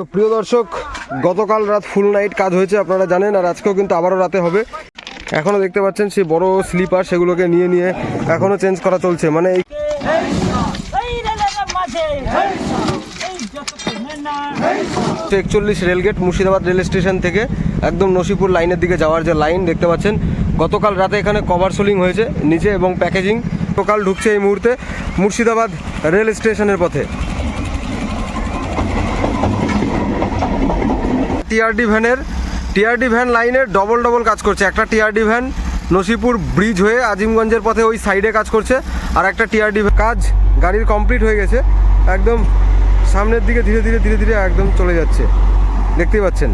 তো প্রিয় দর্শক, গতকাল রাত ফুল নাইট কাজ হয়েছে আপনারা জানেন, আর আজকেও কিন্তু আবারও রাতে হবে। এখনও দেখতে পাচ্ছেন সেই বড় স্লিপার সেগুলোকে নিয়ে নিয়ে এখনও চেঞ্জ করা চলছে। মানে এই একচল্লিশ রেলগেট মুর্শিদাবাদ রেল স্টেশন থেকে একদম নসিপুর লাইনের দিকে যাওয়ার যে লাইন দেখতে পাচ্ছেন, গতকাল রাতে এখানে কভার সোলিং হয়েছে, নিচে এবং প্যাকেজিং গতকাল ঢুকছে এই মুহূর্তে মুর্শিদাবাদ রেল স্টেশনের পথে। টিআরডি ভ্যানের, টিআরডি ভ্যান লাইনের ডবল ডবল কাজ করছে একটা টিআরডি ভ্যান নসিপুর ব্রিজ হয়ে আজিমগঞ্জের পথে ওই সাইডে কাজ করছে, আর একটা টিআরডি কাজ গাড়ির কমপ্লিট হয়ে গেছে, একদম সামনের দিকে ধীরে ধীরে ধীরে ধীরে একদম চলে যাচ্ছে দেখতেই পাচ্ছেন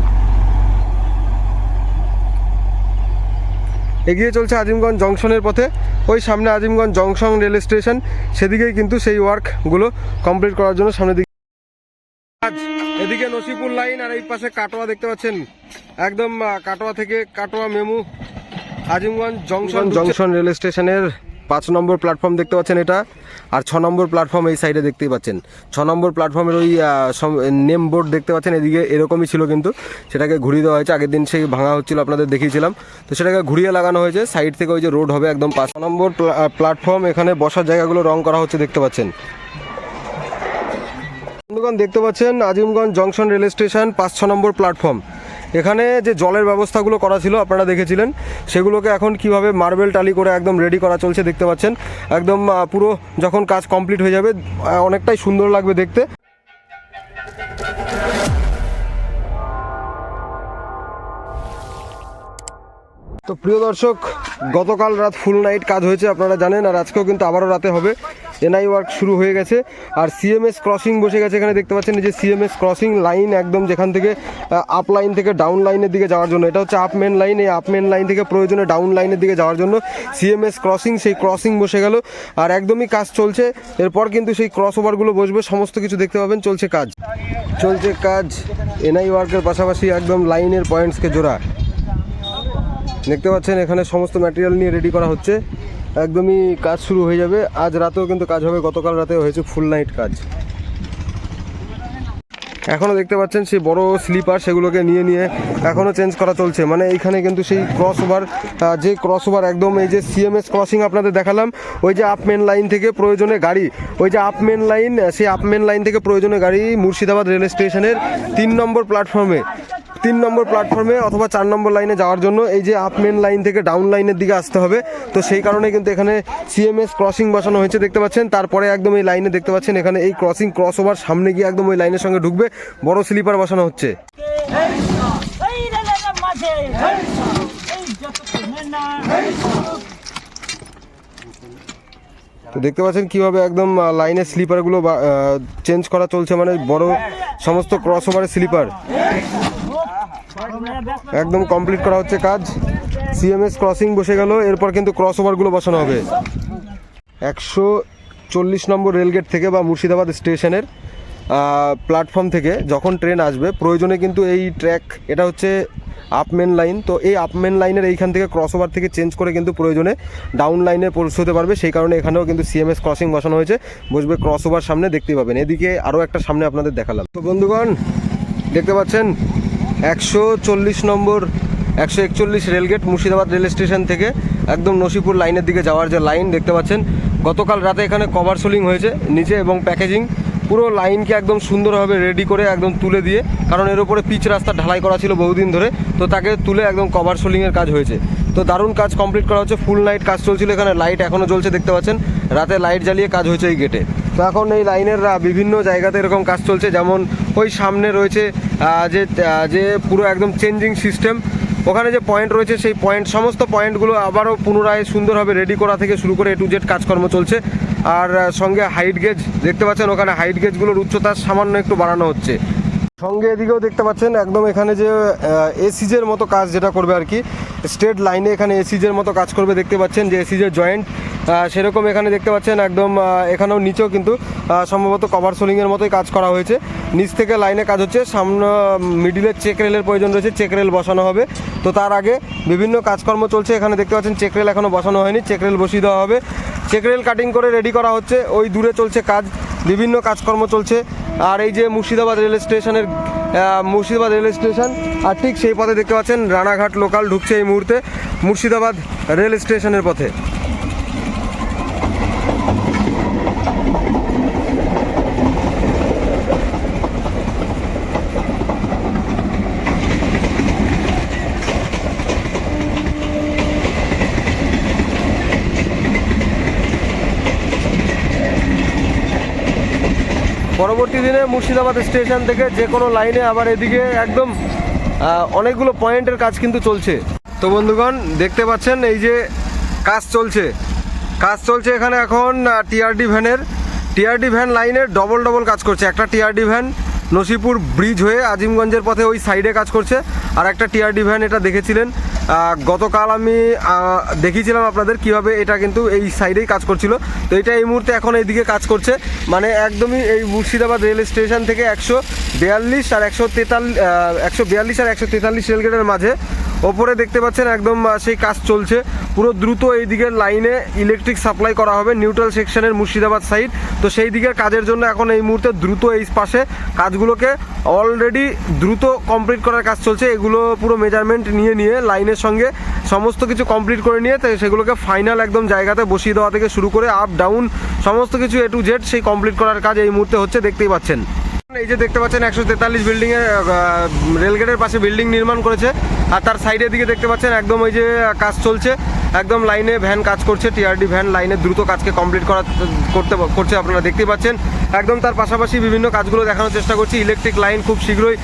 এগিয়ে চলছে আজিমগঞ্জ জংশনের পথে, ওই সামনে আজিমগঞ্জ জংশন রেল স্টেশন, সেদিকেই কিন্তু সেই ওয়ার্কগুলো কমপ্লিট করার জন্য সামনের দিকে। এদিকে নসিপুর লাইন আর এই পাশে কাটোয়া দেখতে পাচ্ছেন। একদম কাটোয়া থেকে Katwa MEMU Azimganj junction junction rail স্টেশনের পাঁচ নম্বর প্ল্যাটফর্ম দেখতে পাচ্ছেন এটা, আর ছ নম্বর প্ল্যাটফর্ম এই সাইডে দেখতেই পাচ্ছেন। ছ নম্বর প্ল্যাটফর্মের ওই নেম বোর্ড দেখতে পাচ্ছেন, এদিকে এরকমই ছিল কিন্তু। সেটাকে ঘুরিয়ে দেওয়া হয়েছে, আগের দিন সেই ভাঙা হচ্ছিল, আপনাদের দেখিয়েছিলাম। তো সেটাকে ঘুরিয়ে লাগানো হয়েছে সাইড থেকে ওই যে রোড হবে একদম পাঁচ নম্বর প্ল্যাটফর্ম, এখানে বসার জায়গাগুলো রং করা হচ্ছে, দেখতে পাচ্ছেন। বন্ধুগণ দেখতে পাচ্ছেন আজিমগঞ্জ জংশন রেল স্টেশন, পাঁচ ছ নম্বর প্ল্যাটফর্ম। এখানে যে জলের ব্যবস্থাগুলো করা ছিল আপনারা দেখেছিলেন, সেগুলোকে এখন কীভাবে মার্বেল টালি করে একদম রেডি করা চলছে দেখতে পাচ্ছেন। একদম পুরো যখন কাজ কমপ্লিট হয়ে যাবে অনেকটাই সুন্দর লাগবে দেখতে। তো প্রিয় দর্শক, গতকাল রাত ফুল নাইট কাজ হয়েছে আপনারা জানেন, আর আজকেও কিন্তু আবারও রাতে হবে। এনআই ওয়ার্ক শুরু হয়ে গেছে। আর সিএমএস ক্রসিং বসে গেছে এখানে দেখতে পাচ্ছেন যে সিএমএস ক্রসিং লাইন একদম যেখান থেকে আপ লাইন থেকে ডাউন লাইনের দিকে যাওয়ার জন্য। এটা হচ্ছে আপ মেন লাইন এই আপ মেন লাইন থেকে প্রয়োজনে ডাউন লাইনের দিকে যাওয়ার জন্য সিএমএস ক্রসিং সেই ক্রসিং বসে গেল। আর একদমই কাজ চলছে। এরপর কিন্তু সেই ক্রস ওভারগুলো বসবে। সমস্ত কিছু দেখতে পাবেন। চলছে কাজ। চলছে কাজ। এনআই ওয়ার্কের পাশাপাশি একদম লাইনের পয়েন্টসকে জোড়া। দেখতে পাচ্ছেন এখানে সমস্ত ম্যাটেরিয়াল নিয়ে রেডি করা হচ্ছে। একদমই কাজ শুরু হয়ে যাবে। আজ রাতেও কিন্তু কাজ হবে, গতকাল রাতেও হয়েছে ফুল নাইট কাজ। এখনও দেখতে পাচ্ছেন সেই বড় স্লিপার সেগুলোকে নিয়ে নিয়ে এখনও চেঞ্জ করা চলছে। মানে এইখানে কিন্তু সেই ক্রস ওভার যে ক্রস ওভার একদম এই যে সিএমএস ক্রসিং আপনাদের দেখালাম, ওই যে আপমেন লাইন থেকে প্রয়োজনে গাড়ি, ওই যে আপমেন লাইন সেই আপমেন লাইন থেকে প্রয়োজনে গাড়ি মুর্শিদাবাদ রেল স্টেশনের তিন নম্বর প্ল্যাটফর্মে তিন নম্বর প্ল্যাটফর্মে অথবা চার নম্বর লাইনে যাওয়ার জন্য এই যে আপ মেন লাইন থেকে ডাউন লাইনের দিকে আসতে হবে। তো সেই কারণে কিন্তু এখানে সিএমএস ক্রসিং বসানো হয়েছে, দেখতে পাচ্ছেন। তারপরে একদম এই লাইনে দেখতে পাচ্ছেন, এখানে এই ক্রসিং ক্রস ওভার সামনে গিয়ে একদম ওই লাইনের সঙ্গে ঢুকবে। বড় স্লিপার বসানো হচ্ছে। তো দেখতে পাচ্ছেন কীভাবে একদম লাইনের স্লিপারগুলো চেঞ্জ করা চলছে মানে বড় সমস্ত ক্রস ওভারের স্লিপার একদম কমপ্লিট করা হচ্ছে কাজ। সিএমএস ক্রসিং বসে গেল, এরপর কিন্তু ক্রস ওভারগুলো বসানো হবে। একশো চল্লিশ নম্বর রেলগেট থেকে বা মুর্শিদাবাদ স্টেশনের প্ল্যাটফর্ম থেকে যখন ট্রেন আসবে, প্রয়োজনে কিন্তু এই ট্র্যাক এটা হচ্ছে আপ মেন লাইন তো এই আপ মেন লাইনের এইখান থেকে ক্রস ওভার থেকে চেঞ্জ করে কিন্তু প্রয়োজনে ডাউন লাইনে পৌঁছতে পারবে। সেই কারণে এখানেও কিন্তু সিএমএস ক্রসিং বসানো হয়েছে। বসবে ক্রস ওভার সামনে দেখতেই পাবেন। এদিকে আরও একটা সামনে আপনাদের দেখালাম। তো বন্ধুগণ, দেখতে পাচ্ছেন একশো চল্লিশ নম্বর, একশো একচল্লিশ রেলগেট মুর্শিদাবাদ রেল স্টেশন থেকে একদম নসিপুর লাইনের দিকে যাওয়ার যে লাইন দেখতে পাচ্ছেন। গতকাল রাতে এখানে কভার সোলিং হয়েছে, নিচে এবং প্যাকেজিং। পুরো লাইনকে একদম সুন্দরভাবে রেডি করে একদম তুলে দিয়ে, কারণ এর উপরে পিচ রাস্তা ঢালাই করা ছিল বহুদিন ধরে, তো তাকে তুলে একদম কভার সোলিংয়ের কাজ হয়েছে। তো দারুণ কাজ কমপ্লিট করা হচ্ছে, ফুল নাইট কাজ চলছিল এখানে, লাইট এখনও জ্বলছে দেখতে পাচ্ছেন। রাতে লাইট জ্বালিয়ে কাজ হয়েছে এই গেটে। তো এখন এই লাইনের বিভিন্ন জায়গাতে এরকম কাজ চলছে। যেমন ওই সামনে রয়েছে যে যে পুরো একদম চেঞ্জিং সিস্টেম ওখানে যে পয়েন্ট রয়েছে, সেই পয়েন্ট সমস্ত পয়েন্টগুলো আবারও পুনরায় সুন্দরভাবে রেডি করা থেকে শুরু করে এ টু জেড কাজকর্ম চলছে। আর সঙ্গে হাইট গেজ দেখতে পাচ্ছেন ওখানে হাইট গেজগুলোর উচ্চতা সামান্য একটু বাড়ানো হচ্ছে। সঙ্গে এদিকেও দেখতে পাচ্ছেন, একদম এখানে যে এসিজের মতো কাজ যেটা করবে আর কি স্ট্রেট লাইনে এখানে এসিজের মতো কাজ করবে, দেখতে পাচ্ছেন যে এসিজের জয়েন্ট সেরকম এখানে দেখতে পাচ্ছেন একদম এখানেও নিচেও কিন্তু সম্ভবত কভার সোলিংয়ের মতোই কাজ করা হয়েছে। নিচ থেকে লাইনে কাজ হচ্ছে, সামনে মিডিলের চেক রেলের প্রয়োজন রয়েছে চেক রেল বসানো হবে। তো তার আগে বিভিন্ন কাজকর্ম চলছে, এখানে দেখতে পাচ্ছেন চেক রেল এখনও বসানো হয়নি চেক রেল বসিয়ে দেওয়া হবে। চেক রেল কাটিং করে রেডি করা হচ্ছে, ওই দূরে চলছে কাজ, বিভিন্ন কাজকর্ম চলছে। আর এই যে মুর্শিদাবাদ রেল স্টেশনের মুর্শিদাবাদ রেল স্টেশন আর ঠিক সেই পথে দেখতে পাচ্ছেন রানাঘাট লোকাল ঢুকছে এই মুহূর্তে, মুর্শিদাবাদ রেল স্টেশনের পথে। পরবর্তী দিনে মুর্শিদাবাদ স্টেশন থেকে যে কোনো লাইনে আবার এদিকে একদম অনেকগুলো পয়েন্টের কাজ কিন্তু চলছে। তো বন্ধুগণ, দেখতে পাচ্ছেন এই যে কাজ চলছে। কাজ চলছে এখানে এখন টিআরডি ভ্যানের। টিআরডি ভ্যান লাইনের ডবল ডবল কাজ করছে। একটা টিআরডি ভ্যান নসিপুর ব্রিজ হয়ে আজিমগঞ্জের পথে ওই সাইডে কাজ করছে। আর একটা টিআরডি ভ্যান এটা দেখেছিলেন। গতকাল আমি দেখিয়েছিলাম আপনাদের কীভাবে এটা কিন্তু এই সাইডেই কাজ করছিল। তো এটা এই মুহূর্তে এখন এইদিকে কাজ করছে। মানে একদমই এই মুর্শিদাবাদ রেল স্টেশন থেকে একশো বিয়াল্লিশ আর একশো তেতাল্লিশ একশো বিয়াল্লিশ আর একশো তেতাল্লিশ রেলগেটের মাঝে। ওপরে দেখতে পাচ্ছেন একদম সেই কাজ চলছে। পুরো দ্রুত এই দিকের লাইনে ইলেকট্রিক সাপ্লাই করা হবে নিউট্রাল সেকশনের মুর্শিদাবাদ সাইড তো সেই দিকের কাজের জন্য এখন এই মুহূর্তে দ্রুত এই পাশে কাজগুলোকে অলরেডি দ্রুত কমপ্লিট করার কাজ চলছে। এগুলো পুরো মেজারমেন্ট নিয়ে নিয়ে লাইনের সঙ্গে সমস্ত কিছু কমপ্লিট করে নিয়ে সেগুলোকে ফাইনাল একদম জায়গাতে বসিয়ে দেওয়া থেকে শুরু করে আপ ডাউন সমস্ত কিছু এ টু জেড সেই কমপ্লিট করার কাজ এই মুহূর্তে হচ্ছে, দেখতেই পাচ্ছেন। এই যে দেখতে পাচ্ছেন একশো তেতাল্লিশ বিল্ডিং এর রেলগেটের পাশে বিল্ডিং নির্মাণ করেছে। আর তার সাইডের দিকে দেখতে পাচ্ছেন একদম ওই যে কাজ চলছে। একদম লাইনে ভ্যান কাজ করছে টিআরডি ভ্যান লাইনে দ্রুত কাজকে কমপ্লিট করা, করতে করছে আপনারা দেখতে পাচ্ছেন। একদম তার পাশাপাশি বিভিন্ন কাজগুলো দেখানোর চেষ্টা করছি। ইলেকট্রিক লাইন খুব শীঘ্রই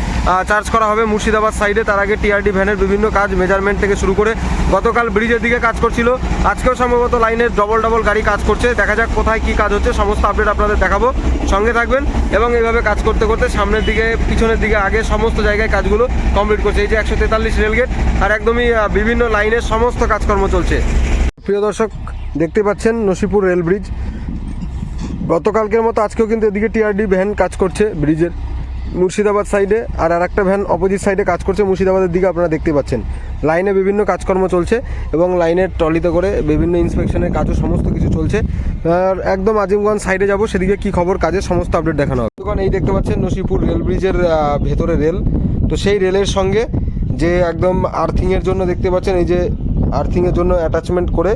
চার্জ করা হবে মুর্শিদাবাদ সাইডে। তার আগে টিআরডি ভ্যানের বিভিন্ন কাজ মেজারমেন্ট থেকে শুরু করে গতকাল ব্রিজের দিকে কাজ করছিল। আজকেও সম্ভবত লাইনের ডবল ডবল গাড়ি কাজ করছে। দেখা যাক কোথায় কি কাজ হচ্ছে। সমস্ত আপডেট আপনাদের দেখাবো। সঙ্গে থাকবেন এবং এইভাবে কাজ করতে করতে সামনের দিকে, পিছনের দিকে আগে সমস্ত জায়গায় কাজগুলো কমপ্লিট করছে। এই যে একশো তেতাল্লিশ রেলগেট আর একদমই বিভিন্ন লাইনের সমস্ত কাজকর্ম চলছে। প্রিয় দর্শক, দেখতে পাচ্ছেন নসিপুর রেল ব্রিজ। গতকালকের মতো আজকেও কিন্তু এদিকে টিআরডি ভ্যান কাজ করছে ব্রিজের মুর্শিদাবাদ সাইডে, আর আরেকটা ভ্যান অপোজিট সাইডে কাজ করছে মুর্শিদাবাদের দিকে আপনারা দেখতে পাচ্ছেন। লাইনে বিভিন্ন কাজকর্ম চলছে এবং লাইনের ট্রলিতে করে বিভিন্ন ইন্সপেকশনের কাজও সমস্ত কিছু চলছে। আর একদম আজিমগঞ্জ সাইডে যাব, সেদিকে কি খবর, কাজের সমস্ত আপডেট দেখানো হবে। এই দেখতে পাচ্ছেন নসিপুর রেল ব্রিজের ভেতরে রেল। তো সেই রেলের সঙ্গে যে একদম আর্থিংয়ের জন্য দেখতে পাচ্ছেন, এই যে আর্থিংয়ের জন্য অ্যাটাচমেন্ট করে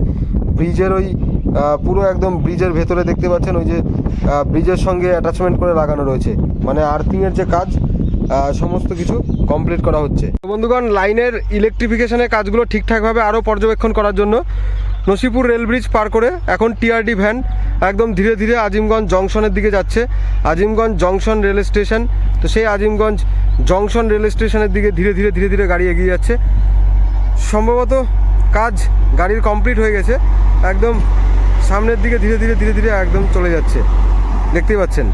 ব্রিজের ওই পুরো একদম ব্রিজের ভেতরে দেখতে পাচ্ছেন, ওই যে ব্রিজের সঙ্গে অ্যাটাচমেন্ট করে লাগানো রয়েছে। মানে আর্থিংয়ের যে কাজ সমস্ত কিছু কমপ্লিট করা হচ্ছে। বন্ধুগণ লাইনের ইলেকট্রিফিকেশনের কাজগুলো ঠিকঠাকভাবে আরও পর্যবেক্ষণ করার জন্য নসিপুর রেল ব্রিজ পার করে এখন টিআরডি ভ্যান একদম ধীরে ধীরে আজিমগঞ্জ জংশনের দিকে যাচ্ছে। আজিমগঞ্জ জংশন রেল স্টেশন তো সেই আজিমগঞ্জ জংশন রেল স্টেশনের দিকে ধীরে ধীরে ধীরে ধীরে গাড়ি এগিয়ে যাচ্ছে। সম্ভবত কাজ গাড়ির কমপ্লিট হয়ে গেছে। একদম সামনের দিকে ধীরে ধীরে ধীরে ধীরে একদম চলে যাচ্ছে। দেখতেই পাচ্ছেন।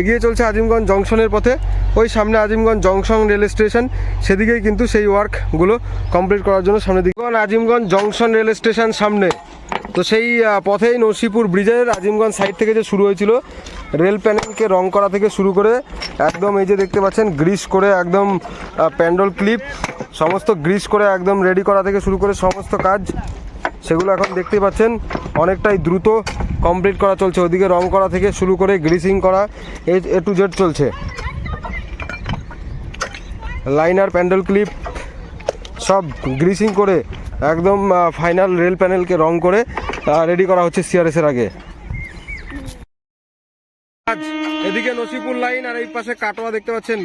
এগিয়ে চলছে আজিমগঞ্জ জংশনের পথে। ওই সামনে আজিমগঞ্জ জংশন রেল স্টেশন। সেদিকেই কিন্তু সেই ওয়ার্কগুলো কমপ্লিট করার জন্য সামনে দিকে আজিমগঞ্জ জংশন রেল স্টেশন সামনে। তো সেই পথেই নরসিপুর ব্রিজের আজিমগঞ্জ সাইড থেকে যে শুরু হয়েছিল রেল প্যানেলকে রং করা থেকে শুরু করে একদম এই যে দেখতে পাচ্ছেন, গ্রিস করে একদম প্যান্ডল ক্লিপ, সমস্ত গ্রিস করে একদম রেডি করা থেকে শুরু করে সমস্ত কাজ সেগুলো এখন দেখতে পাচ্ছেন, অনেকটাই দ্রুত কমপ্লিট করা চলছে। ওদিকে রং করা থেকে শুরু করে গ্রিসিং করা, এ টু জেড চলছে। লাইনার প্যান্ডেল ক্লিপ, সব গ্রিসিং করে একদম ফাইনাল রেল প্যানেলকে রং করে রেডি করা হচ্ছে সিআরএস এর আগে আজ এদিকে নসিপুর লাইন আর এই পাশে কাটোয়া দেখতে পাচ্ছেন।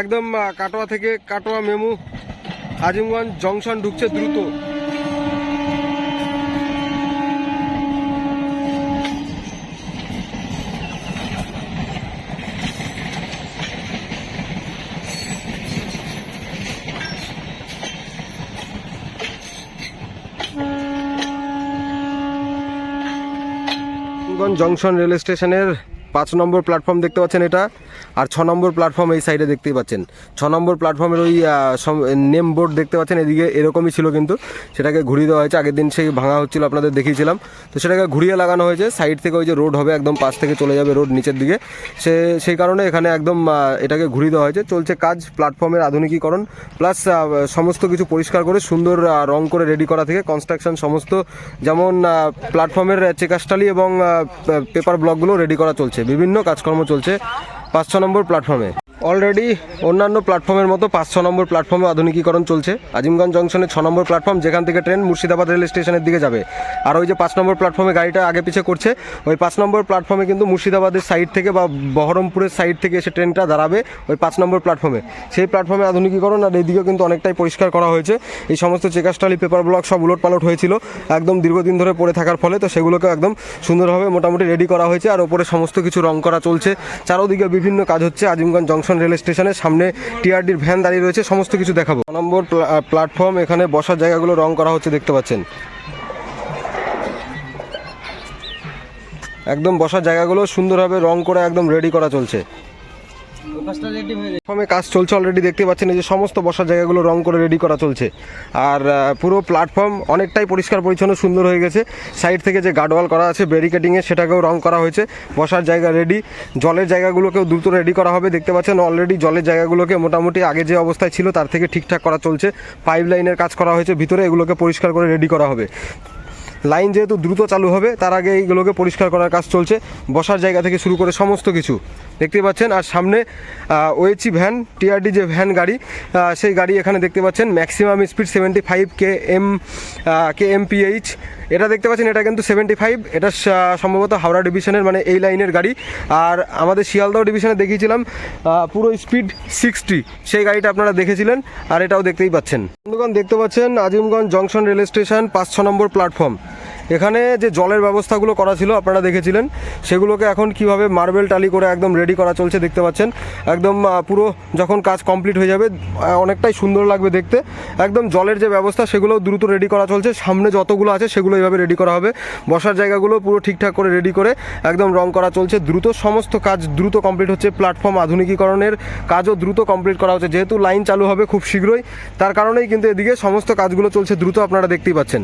একদম কাটোয়া থেকে কাটোয়া মেমু, আজিমগঞ্জ জংশন ঢুকছে দ্রুত। জংশন রেল স্টেশনের পাঁচ নম্বর প্ল্যাটফর্ম দেখতে পাচ্ছেন এটা। আর ছ নম্বর প্ল্যাটফর্ম এই সাইডে দেখতেই পাচ্ছেন। ছ নম্বর প্ল্যাটফর্মের ওই নেম বোর্ড দেখতে পাচ্ছেন, এদিকে এরকমই ছিল কিন্তু। সেটাকে ঘুরিয়ে দেওয়া হয়েছে, আগের দিন সেই ভাঙা হচ্ছিল, আপনাদের দেখিয়েছিলাম। তো সেটাকে ঘুরিয়ে লাগানো হয়েছে সাইড থেকে ওই যে রোড হবে, একদম পাশ থেকে চলে যাবে রোড নিচের দিকে। সে, সেই কারণে এখানে একদম এটাকে ঘুরিয়ে দেওয়া হয়েছে। চলছে কাজ প্ল্যাটফর্মের আধুনিকীকরণ প্লাস সমস্ত কিছু পরিষ্কার করে, সুন্দর রং করে রেডি করা থেকে কনস্ট্রাকশন সমস্ত, যেমন প্ল্যাটফর্মের চেকাস্টালি এবং পেপার ব্লকগুলো রেডি করা চলছে। বিভিন্ন কাজকর্ম চলছে। পাঁচ ছ নম্বর প্ল্যাটফর্মে অলরেডি অন্যান্য প্ল্যাটফর্মের মতো পাঁচ, ছ নম্বর প্ল্যাটফর্মে আধুনিকীকরণ চলছে। আজিমগঞ্জ জংশনে ছ নম্বর প্ল্যাটফর্ম যেখান থেকে ট্রেন মুর্শিদাবাদ রেল স্টেশনের দিকে যাবে। আর ওই যে পাঁচ নম্বর প্ল্যাটফর্মে গাড়িটা আগে পিছে করছে, ওই পাঁচ নম্বর প্ল্যাটফর্মে কিন্তু মুর্শিদাবাদের সাইড থেকে বা বহরমপুরের সাইড থেকে এসে ট্রেনটা দাঁড়াবে ওই পাঁচ নম্বর প্ল্যাটফর্মে সেই প্ল্যাটফর্মে আধুনিকীকরণ আর এইদিকেও কিন্তু অনেকটাই পরিষ্কার করা হয়েছে। এই সমস্ত চেকাস্টালি পেপার ব্লক সব উলট পালট হয়েছিল, একদম দীর্ঘদিন ধরে পড়ে থাকার ফলে, তো সেগুলোকে একদম সুন্দরভাবে মোটামুটি রেডি করা হয়েছে। আর ওপরে সমস্ত কিছু রং করা চলছে। চারোদিকে বিভিন্ন কাজ হচ্ছে আজিমগঞ্জ জংশন। রেল স্টেশনের সামনে টিআরডির ভ্যান দাঁড়িয়ে রয়েছে। সমস্ত কিছু দেখাবো। নম্বর প্লা- প্ল্যাটফর্ম এখানে বসার জায়গাগুলো রং করা হচ্ছে, দেখতে পাচ্ছেন। একদম বসার জায়গাগুলো সুন্দরভাবে রং করে একদম রেডি করা চলছে। প্ল্যাটফর্মে কাজ চলছে অলরেডি দেখতে পাচ্ছেন এই যে সমস্ত বসার জায়গাগুলো রং করে রেডি করা চলছে। আর পুরো প্ল্যাটফর্ম অনেকটাই পরিষ্কার পরিচ্ছন্ন, সুন্দর হয়ে গেছে। সাইড থেকে যে গার্ডওয়াল করা আছে ব্যারিকেডিংয়ে সেটাকেও রং করা হয়েছে। বসার জায়গা রেডি জলের জায়গাগুলোকেও দ্রুত রেডি করা হবে। দেখতে পাচ্ছেন অলরেডি জলের জায়গাগুলোকে মোটামুটি আগে যে অবস্থায় ছিল, তার থেকে ঠিকঠাক করা চলছে। পাইপ লাইনের কাজ করা হয়েছে। ভিতরে এগুলোকে পরিষ্কার করে রেডি করা হবে। লাইন যেহেতু দ্রুত চালু হবে, তার আগে এইগুলোকে পরিষ্কার করার কাজ চলছে। বসার জায়গা থেকে শুরু করে সমস্ত কিছু। দেখতে পাচ্ছেন, আর সামনে ওয়েচি ভ্যান টিআরডি যে ভ্যান গাড়ি সেই গাড়ি এখানে দেখতে পাচ্ছেন maximum speed seventy five K M K M PH এটা দেখতে পাচ্ছেন, এটা কিন্তু সেভেন্টি ফাইভ এটা সম্ভবত হাওড়া ডিভিশনের মানে এই লাইনের গাড়ি। আর আমাদের শিয়ালদহ ডিভিশনে দেখিয়েছিলাম পুরো স্পিড সিক্সটি সেই গাড়িটা আপনারা দেখেছিলেন, আর এটাও দেখতেই পাচ্ছেন। বন্ধুগণ, দেখতে পাচ্ছেন, আজিমগঞ্জ জংশন রেল স্টেশন পাঁচ ছ নম্বর প্ল্যাটফর্ম এখানে যে জলের ব্যবস্থাগুলো করা ছিল, আপনারা দেখেছিলেন, সেগুলোকে এখন কীভাবে মার্বেল টালি করে একদম রেডি করা চলছে দেখতে পাচ্ছেন। একদম পুরো যখন কাজ কমপ্লিট হয়ে যাবে অনেকটাই সুন্দর লাগবে দেখতে। একদম জলের যে ব্যবস্থা সেগুলো দ্রুত রেডি করা চলছে। সামনে যতগুলো আছে, সেগুলো এইভাবে রেডি করা হবে। বসার জায়গাগুলো পুরো ঠিকঠাক করে রেডি করে একদম রং করা চলছে। দ্রুত সমস্ত কাজ দ্রুত কমপ্লিট হচ্ছে। প্ল্যাটফর্ম আধুনিকীকরণের কাজও দ্রুত কমপ্লিট করা হচ্ছে। যেহেতু লাইন চালু হবে খুব শীঘ্রই, তার কারণেই কিন্তু এদিকে সমস্ত কাজগুলো চলছে দ্রুত আপনারা দেখতেই পাচ্ছেন।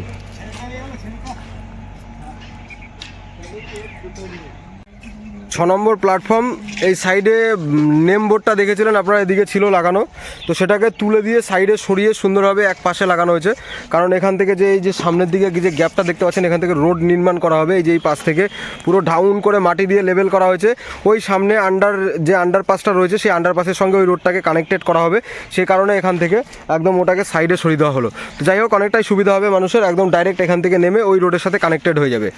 নম্বর প্ল্যাটফর্ম এই সাইডে নেম বোর্ডটা দেখেছিলেন? আপনারা এদিকে ছিল লাগানো। তো সেটাকে তুলে দিয়ে সাইডে সরিয়ে সুন্দরভাবে এক পাশে লাগানো হয়েছে। কারণ এখান থেকে যে, এই যে সামনের দিকে যে গ্যাপটা দেখতে পাচ্ছেন, এখান থেকে রোড নির্মাণ করা হবে। এই যে এই পাশ থেকে পুরো ডাউন করে মাটি দিয়ে লেভেল করা হয়েছে। ওই সামনে আন্ডার যে আন্ডারপাসটা রয়েছে, সেই আন্ডারপাসের সঙ্গে ওই রোডটাকে কানেক্টেড করা হবে। সেই কারণে এখান থেকে একদম ওটাকে সাইডে সরিয়ে দেওয়া হলো। তো যাই হোক, অনেকটাই সুবিধা হবে মানুষের। একদম ডাইরেক্ট এখান থেকে নেমে ওই রোডের সাথে কানেক্টেড হয়ে যাবে।